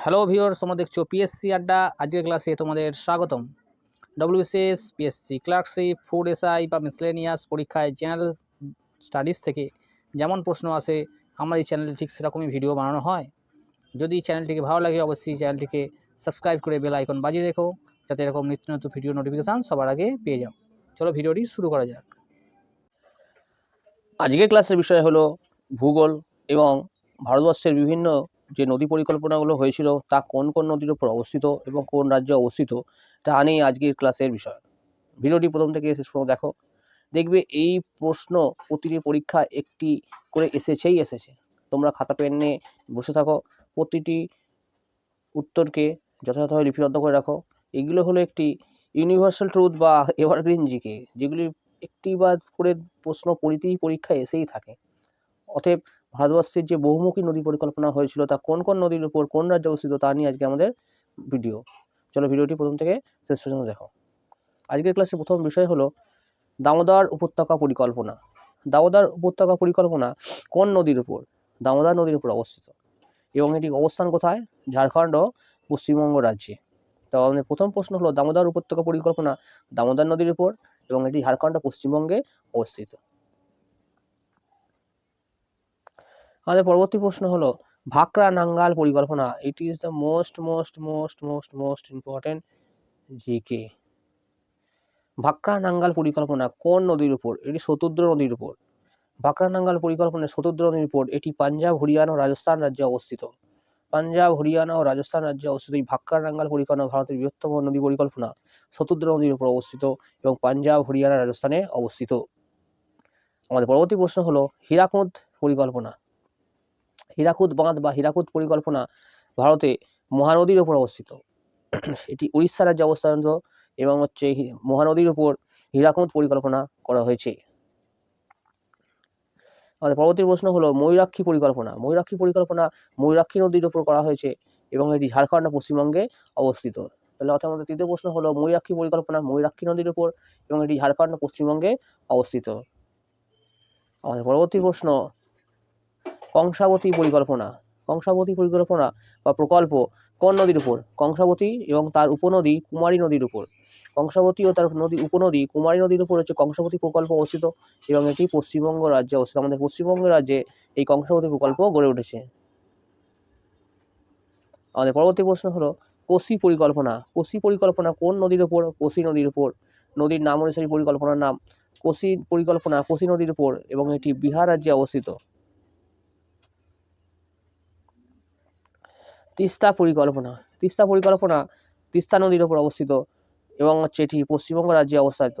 Hello viewers, তোমরা দেখছ PSC আড্ডা। আজকের ক্লাসে তোমাদের স্বাগতম। WBCS PSC clerkship food SI বা মিসলেনিয়াস পরীক্ষায় জেনারেল স্টাডিজ থেকে যেমন প্রশ্ন আসে, আমার এই চ্যানেলে ঠিক সেরকমই ভিডিও বানানো হয়। যদি চ্যানেলটিকে ভালো লাগে, অবশ্যই চ্যানেলটিকে সাবস্ক্রাইব করে বেল আইকন বাজিয়ে রেখো, যাতে এরকম নিত্য নতুন ভিডিও নোটিফিকেশান সবার আগে পেয়ে যাও। চলো ভিডিওটি শুরু করা যাক। আজকের ক্লাসের বিষয় হলো ভূগোল এবং ভারতবর্ষের বিভিন্ন যে নদী পরিকল্পনাগুলো হয়েছিল তা কোন কোন নদীর উপর অবস্থিত এবং কোন রাজ্যে অবস্থিত, তা নিয়ে আজকের ক্লাসের বিষয়। ভিডিওটি প্রথম থেকে শেষ পর্যন্ত দেখো। দেখবে এই প্রশ্ন প্রতিটি পরীক্ষা একটি করে এসেছেই এসেছে। তোমরা খাতা, পেন নিয়ে বসে থাকো। প্রতিটি উত্তরকে যথাযথভাবে লিপিবদ্ধ করে রাখো। এগুলো হলো একটি ইউনিভার্সাল ট্রুথ বা এভারগ্রিন জিকে যেগুলি একটি বা করে প্রশ্ন পরিতেই পরীক্ষায় এসেই থাকে। অতএব ভারতবর্ষের যে বহুমুখী নদী পরিকল্পনা হয়েছিল তা কোন কোন নদীর উপর কোন রাজ্যে অবস্থিত তা নিয়ে আজকে আমাদের ভিডিও। চলো ভিডিওটি প্রথম থেকে শেষ পর্যন্ত দেখো। আজকের ক্লাসের প্রথম বিষয় হলো দামোদর উপত্যকা পরিকল্পনা। দামোদর উপত্যকা পরিকল্পনা কোন নদীর উপর? দামোদর নদীর উপর অবস্থিত। এবং এটি অবস্থান কোথায়? ঝাড়খণ্ড ও পশ্চিমবঙ্গ রাজ্যে। তো আমাদের প্রথম প্রশ্ন হলো, দামোদর উপত্যকা পরিকল্পনা দামোদর নদীর উপর এবং এটি ঝাড়খণ্ড, পশ্চিমবঙ্গে অবস্থিত। আমাদের পরবর্তী প্রশ্ন হলো ভাকরা নাঙ্গাল পরিকল্পনা it is the most most most most most important GK Bhakra Nangal পরিকল্পনা কোন নদীর উপর? এটি শতুদ্র নদীর উপর। ভাকরা নাঙ্গাল পরিকল্পনা শতুদ্র নদীর উপর, এটি পাঞ্জাব, হরিয়ানা ও রাজস্থান রাজ্যে অবস্থিত। পাঞ্জাব, হরিয়ানা ও রাজস্থান রাজ্যে অবস্থিত এই ভাক্রা নাঙ্গাল পরিকল্পনা ভারতের বৃহত্তম নদী পরিকল্পনা শতুদ্র নদীর উপর অবস্থিত এবং পাঞ্জাব, হরিয়ানা রাজস্থানে অবস্থিত। আমাদের পরবর্তী প্রশ্ন হলো, হীরাকুদ পরিকল্পনা। হীরাকুদ বাঁধ বা হীরাকুদ পরিকল্পনা ভারতে মহানদীর ওপর অবস্থিত। এটি উড়িষ্যা রাজ্যে অবস্থানিত এবং হচ্ছে মহানদীর উপর হীরাকুদ পরিকল্পনা করা হয়েছে। আমাদের পরবর্তী প্রশ্ন হলো, ময়ূরাক্ষী পরিকল্পনা। ময়ূরাক্ষী পরিকল্পনা ময়ূরাক্ষী নদীর উপর করা হয়েছে এবং এটি ঝাড়খণ্ড পশ্চিমবঙ্গে অবস্থিত। তাহলে অর্থাৎ আমাদের তৃতীয় প্রশ্ন হলো, ময়ূরাক্ষী পরিকল্পনা ময়ূরাক্ষী নদীর উপর এবং এটি ঝাড়খণ্ড পশ্চিমবঙ্গে অবস্থিত। আমাদের পরবর্তী প্রশ্ন কংসাবতী পরিকল্পনা কংসাবতী পরিকল্পনা বা প্রকল্প কোন নদীর উপর? কংসাবতী এবং তার উপনদী কুমারী নদীর উপর। কংসাবতী ও তার নদী উপনদী কুমারী নদীর উপর হচ্ছে কংসাবতী প্রকল্প অবস্থিত এবং এটি পশ্চিমবঙ্গ রাজ্যে অবস্থিত। আমাদের পশ্চিমবঙ্গ রাজ্যে এই কংসাবতী প্রকল্প গড়ে উঠেছে। আমাদের পরবর্তী প্রশ্ন হলো কোশি পরিকল্পনা কোশি পরিকল্পনা কোন নদীর উপর? কোশি নদীর উপর। নদীর নাম অনুসারে পরিকল্পনার নাম কোশি পরিকল্পনা কোশি নদীর উপর এবং এটি বিহার রাজ্যে অবস্থিত। তিস্তা পরিকল্পনা তিস্তা পরিকল্পনা তিস্তা নদীর উপর অবস্থিত এবং হচ্ছে এটি পশ্চিমবঙ্গ রাজ্যে অবস্থিত।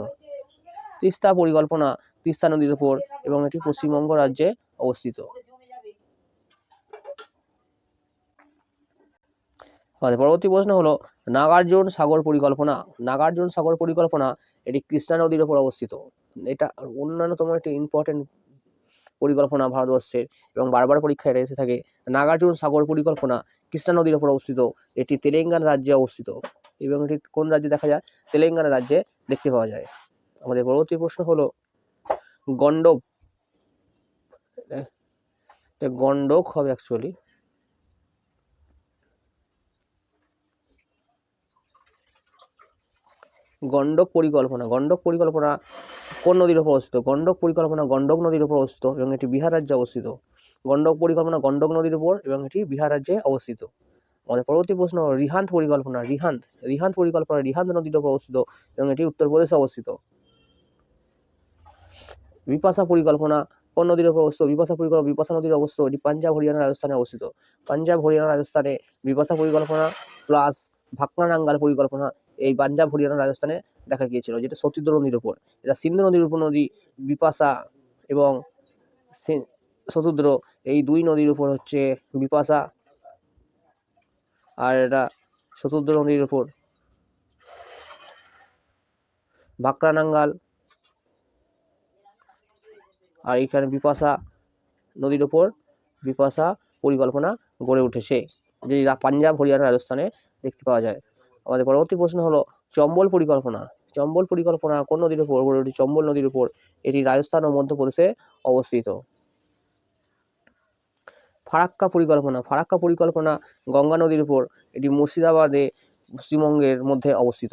তিস্তা পরিকল্পনা তিস্তা নদীর উপর এবং এটি পশ্চিমবঙ্গ রাজ্যে অবস্থিত। পরবর্তী প্রশ্ন হলো, নাগার্জুন সাগর পরিকল্পনা, নাগার্জুন সাগর পরিকল্পনা এটি কৃষ্ণা নদীর উপর অবস্থিত। এটা অন্যান্যতম একটি ইম্পর্টেন্ট পরিকল্পনা ভারতবর্ষের এবং বারবার পরীক্ষায় এটা এসে থাকে। নাগার্জুন সাগর পরিকল্পনা কৃষ্ণা নদীর ওপর অবস্থিত। এটি তেলেঙ্গানা রাজ্যে অবস্থিত। এবং এটি কোন রাজ্যে দেখা যায়? তেলেঙ্গানা রাজ্যে দেখতে পাওয়া যায়। আমাদের পরবর্তী প্রশ্ন হলো, গণ্ডক গন্ডক হবে অ্যাকচুয়ালি গন্ডক পরিকল্পনা গন্ডক পরিকল্পনা কোন নদীর উপর অবস্থিত? গণ্ডক পরিকল্পনা গন্ডক নদীর উপর অবস্থিত এবং এটি বিহার রাজ্যে অবস্থিত। গন্ডক পরিকল্পনা গন্ডক নদীর উপর এবং এটি বিহার রাজ্যে অবস্থিত। আমাদের পরবর্তী প্রশ্ন, রিহান্ত পরিকল্পনা, রিহান্ত রিহান্ত পরিকল্পনা, রিহান্ত নদীর উপর অবস্থিত এবং এটি উত্তরপ্রদেশে অবস্থিত। বিপাশা পরিকল্পনা কোন নদীর উপর অবস্থিত? বিপাশা পরিকল্পনা, বিপাশা নদীর অবস্থিত। এটি পাঞ্জাব, হরিয়ানা, রাজস্থানে অবস্থিত। পাঞ্জাব, হরিয়ানা, রাজস্থানে বিপাশা পরিকল্পনা প্লাস ভাকনা নাঙ্গাল পরিকল্পনা এই পাঞ্জাব, হরিয়ানা, রাজস্থানে দেখা গিয়েছিল, যেটা সতীদ্র নদীর উপর। এটা সিন্ধু নদীর উপনদী বিপাশা এবং সি- শতুদ্র এই দুই নদীর উপর হচ্ছে বিপাশা আর এটা শতুদ্র নদীর উপর। ভাকরা নাঙ্গাল আর এখানে বিপাশা নদীর উপর বিপাশা পরিকল্পনা গড়ে উঠেছে যে পাঞ্জাব, হরিয়ানা, রাজস্থানে দেখতে পাওয়া যায়। আমাদের পরবর্তী প্রশ্ন হলো, চম্বল পরিকল্পনা। চম্বল পরিকল্পনা কোন নদীর উপর উঠেছে চম্বল নদীর উপর, এটি রাজস্থান ও মধ্যপ্রদেশে অবস্থিত। ফারাক্কা পরিকল্পনা ফারাক্কা পরিকল্পনা গঙ্গা নদীর উপর, এটি মুর্শিদাবাদে পশ্চিমবঙ্গের মধ্যে অবস্থিত।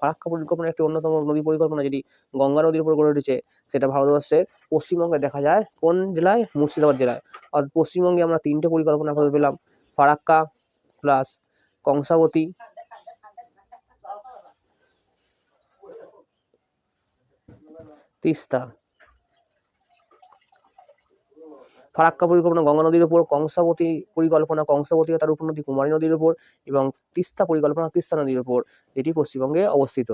ফারাক্কা পরিকল্পনা একটি অন্যতম নদী পরিকল্পনা যেটি গঙ্গা নদীর উপর গড়ে উঠেছে, সেটা ভারতবর্ষের পশ্চিমবঙ্গে দেখা যায়, কোন জেলায়? মুর্শিদাবাদ জেলায়। অর্থাৎ পশ্চিমবঙ্গে আমরা তিনটে পরিকল্পনা পেলাম, ফারাক্কা প্লাস কংসাবতী তিস্তা। ফারাক্কা পরিকল্পনা, গঙ্গা নদীর উপর, কংসাবতী পরিকল্পনা, কংসাবতী তার উপনদী কুমারী নদীর উপর এবং তিস্তা পরিকল্পনা, তিস্তা নদীর উপর এটি পশ্চিমবঙ্গে অবস্থিত।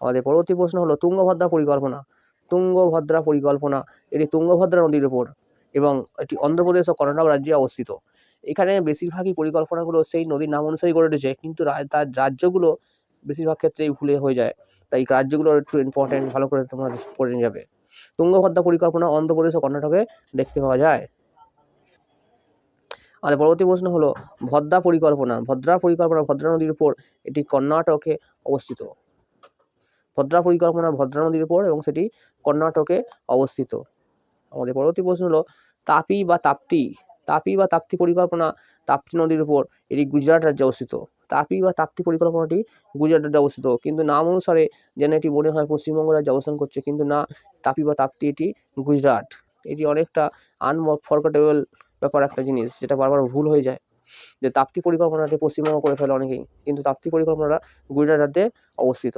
আমাদের পরবর্তী প্রশ্ন হলো, তুঙ্গভদ্রা পরিকল্পনা। তুঙ্গভদ্রা পরিকল্পনা, এটি তুঙ্গভদ্রা নদীর উপর এবং এটি অন্ধ্রপ্রদেশ ও কর্ণাটক রাজ্যে অবস্থিত। এখানে বেশিরভাগই পরিকল্পনাগুলো সেই নদীর নাম অনুসারেই গড়ে উঠেছে, কিন্তু তার রাজ্যগুলো বেশিরভাগ ক্ষেত্রেই ভুলে হয়ে যায়। তাই রাজ্যগুলো একটু ইম্পর্টেন্ট ভালো করে তোমরা পড়ে নিয়ে যাবে তুঙ্গভদ্রা পরিকল্পনা অন্ধ্রপ্রদেশ ও কর্ণাটকে দেখতে পাওয়া যায়। আমাদের পরবর্তী প্রশ্ন হলো, ভদ্রা পরিকল্পনা ভদ্রা পরিকল্পনা, ভদ্রা নদীর উপর এটি কর্ণাটকে অবস্থিত? ভদ্রা পরিকল্পনা, ভদ্রা নদীর উপর এবং সেটি কর্ণাটকে অবস্থিত। আমাদের পরবর্তী প্রশ্ন হলো, তাপি বা তাপ্তি, তাপি বা তাপ্তি পরিকল্পনা, তাপ্তি নদীর উপর এটি গুজরাট রাজ্যে অবস্থিত? তাপি বা তাপ্তি পরিকল্পনাটি গুজরাটে অবস্থিত। কিন্তু নাম অনুসারে যেন এটি মনে হয় পশ্চিমবঙ্গ রাজ্যে অবস্থান করছে, কিন্তু না, তাপি বা তাপ্তি এটি গুজরাট। এটি অনেকটা আনফরগেটেবল ব্যাপার একটা জিনিস, যেটা বারবার ভুল হয়ে যায়। যে তাপ্তি পরিকল্পনাটি পশ্চিমবঙ্গ করে ফেলে অনেকেই, কিন্তু তাপ্তি পরিকল্পনাটা গুজরাট রাজ্যে অবস্থিত।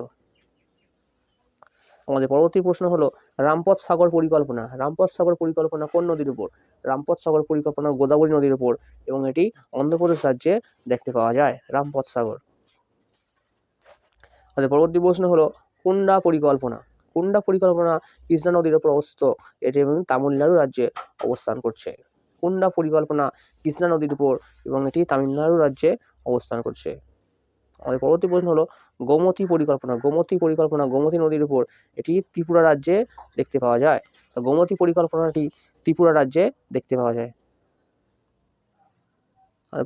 আমাদের পরবর্তী প্রশ্ন হলো, রামপথ সাগর পরিকল্পনা। রামপথ সাগর পরিকল্পনা কোন নদীর উপর? রামপথ সাগর পরিকল্পনা গোদাবরী নদীর উপর এবং এটি অন্ধ্রপ্রদেশ রাজ্যে দেখতে পাওয়া যায়, রামপথ সাগর। আমাদের পরবর্তী প্রশ্ন হলো, কুন্ডা পরিকল্পনা। কুন্ডা পরিকল্পনা কৃষ্ণা নদীর উপর অবস্থিত, এটি এবং তামিলনাড়ু রাজ্যে অবস্থান করছে। কুন্ডা পরিকল্পনা কৃষ্ণা নদীর উপর এবং এটি তামিলনাড়ু রাজ্যে অবস্থান করছে। আমাদের পরবর্তী প্রশ্ন হলো, গোমতী পরিকল্পনা গোমতী পরিকল্পনা, গোমতী নদীর উপর এটি ত্রিপুরা রাজ্যে দেখতে পাওয়া যায়। গোমতী পরিকল্পনাটি ত্রিপুরা রাজ্যে দেখতে পাওয়া যায়।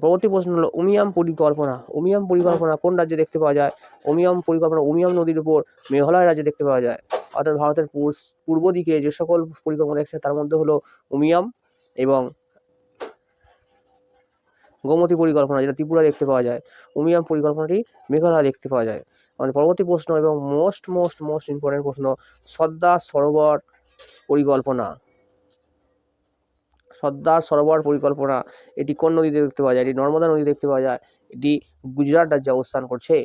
পরবর্তী প্রশ্ন হলো, উমিয়াম পরিকল্পনা উমিয়াম পরিকল্পনা কোন রাজ্যে দেখতে পাওয়া যায়? উমিয়াম পরিকল্পনা, উমিয়াম নদীর উপর মেঘালয় রাজ্যে দেখতে পাওয়া যায়। অর্থাৎ ভারতের পূর্ব দিকে যে সকল পরিকল্পনা দেখছে, তার মধ্যে হলো উমিয়াম এবং গোমতী পরিকল্পনা, যেটা ত্রিপুরা দেখতে পাওয়া যায়, উমিয়াম পরিকল্পনাটি মেঘালয় দেখতে পাওয়া যায়। আমাদের পরবর্তী প্রশ্ন এবং মোস্ট মোস্ট মোস্ট ইম্পর্টেন্ট প্রশ্ন, সর্দার সরোবর পরিকল্পনা। সর্দার সরোবর পরিকল্পনা, এটি কোন নদীতে দেখতে পাওয়া যায়? এটি নর্মদা নদী দেখতে পাওয়া যায়। এটি গুজরাট রাজ্যে অবস্থান করছে।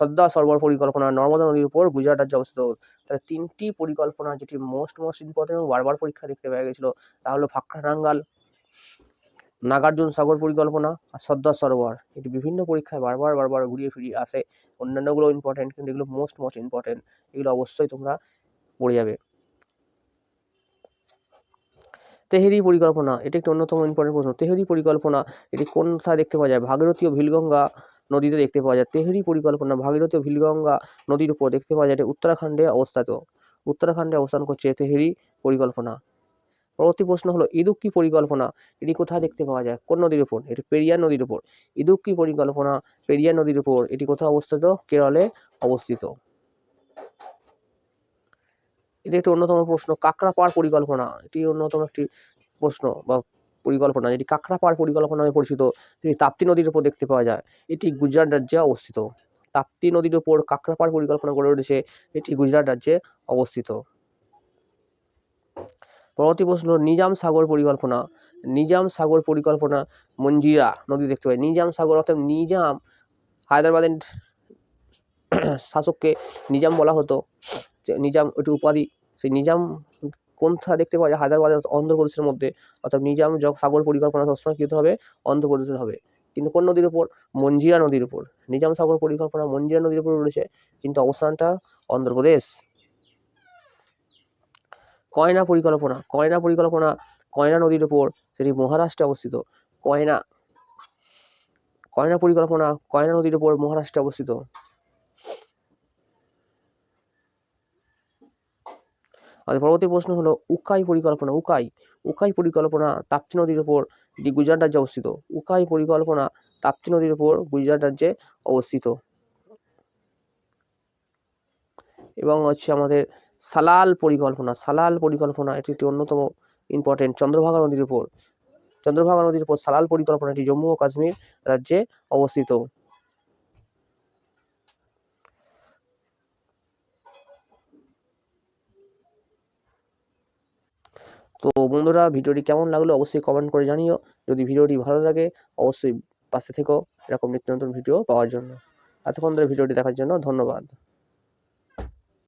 সর্দার সরোবর পরিকল্পনা, নর্মদা নদীর উপর গুজরাট রাজ্যে অবস্থিত। তাহলে তিনটি পরিকল্পনা, যেটি মোস্ট মোস্ট ইম্পর্টেন্ট এবং বারবার পরীক্ষা দেখতে পাওয়া গেছিল, তা হলো ফাঁকড়াটাঙ্গাল নাগার্জুন সাগর পরিকল্পনা আর সর্দার সরোবর। এটি বিভিন্ন পরীক্ষায় বারবার বারবার ঘুরিয়ে ফিরিয়ে আসে। অন্যান্যগুলো ইম্পর্টেন্ট কিন্তু এগুলো মোস্ট মোস্ট ইম্পর্টেন্ট এগুলো অবশ্যই তোমরা পড়ে যাবে। তেহেরি পরিকল্পনা, এটি একটি অন্যতম ইম্পর্টেন্ট প্রশ্ন। তেহেরি পরিকল্পনা, এটি কোথায় দেখতে পাওয়া যায়? ভাগীরথী ও ভিলগঙ্গা নদীতে দেখতে পাওয়া যায়। তেহেরি পরিকল্পনা, ভাগীরথী ও ভিলগঙ্গা নদীর উপর দেখতে পাওয়া যায় এটি উত্তরাখণ্ডে অবস্থিত। উত্তরাখণ্ডে অবস্থান করছে তেহেরি পরিকল্পনা। পরবর্তী প্রশ্ন হলো ইদুক্কি পরিকল্পনা? এটি কোথায় দেখতে পাওয়া যায়? কোন নদীর উপর? এটি পেরিয়ার নদীর উপর। ইদুক্কি পরিকল্পনা? পেরিয়ার নদীর উপর। এটি কোথায় অবস্থিত? কেরলে অবস্থিত। এটি একটি অন্যতম প্রশ্ন কাঁকড়াপাড় পরিকল্পনা। এটি অন্যতম একটি প্রশ্ন বা পরিকল্পনা, যেটি কাঁকড়াপাড় পরিকল্পনা নামে পরিচিত। এটি তাপ্তি নদীর উপর দেখতে পাওয়া যায়। এটি গুজরাট রাজ্যে অবস্থিত। তাপ্তি নদীর উপর কাঁকড়াপাড় পরিকল্পনা গড়ে উঠেছে। এটি গুজরাট রাজ্যে অবস্থিত। পরবর্তী প্রশ্ন, নিজাম সাগর পরিকল্পনা। নিজাম সাগর পরিকল্পনা, মঞ্জিরা নদী দেখতে পাই। নিজাম সাগর অর্থাৎ নিজাম হায়দ্রাবাদের শাসককে নিজাম বলা হতো। যে নিজাম ওটি উপাধি। সেই নিজাম কোনটা দেখতে পাওয়া যায়? হায়দ্রাবাদ অন্ধ্রপ্রদেশের মধ্যে। অর্থাৎ নিজাম সাগর পরিকল্পনা সবসময় কী হবে, অন্ধ্রপ্রদেশের হবে। কিন্তু কোন নদীর উপর? মঞ্জিরা নদীর উপর। নিজাম সাগর পরিকল্পনা মঞ্জিরা নদীর উপর রয়েছে। কিন্তু অবস্থানটা অন্ধ্রপ্রদেশ। কয়না পরিকল্পনা কয়না পরিকল্পনা, কয়না নদীর উপর, সেটি মহারাষ্ট্রে অবস্থিত। কয়না কয়না পরিকল্পনা, কয়না নদীর উপর মহারাষ্ট্রে অবস্থিত। আর পরবর্তী প্রশ্ন হলো, উকাই পরিকল্পনা, উকাই উকাই পরিকল্পনা তাপ্তি নদীর উপর গুজরাট রাজ্যে অবস্থিত। উকাই পরিকল্পনা তাপ্তি নদীর উপর গুজরাট রাজ্যে অবস্থিত। এবং হচ্ছে আমাদের সালাল পরিকল্পনা সালাল পরিকল্পনা এটি একটি অন্যতম ইম্পর্টেন্ট চন্দ্রভাগা নদীর উপর। চন্দ্রভাগা নদীর উপর সালাল পরিকল্পনাটি জম্মু ও কাশ্মীর রাজ্যে অবস্থিত। তো বন্ধুরা, ভিডিওটি কেমন লাগল অবশ্যই কমেন্ট করে জানিও। যদি ভিডিওটি ভালো লাগে, অবশ্যই পাশে থেকো এরকম নিত্য নতুন ভিডিও পাওয়ার জন্য। এতক্ষণ ধরে ভিডিওটি দেখার জন্য ধন্যবাদ।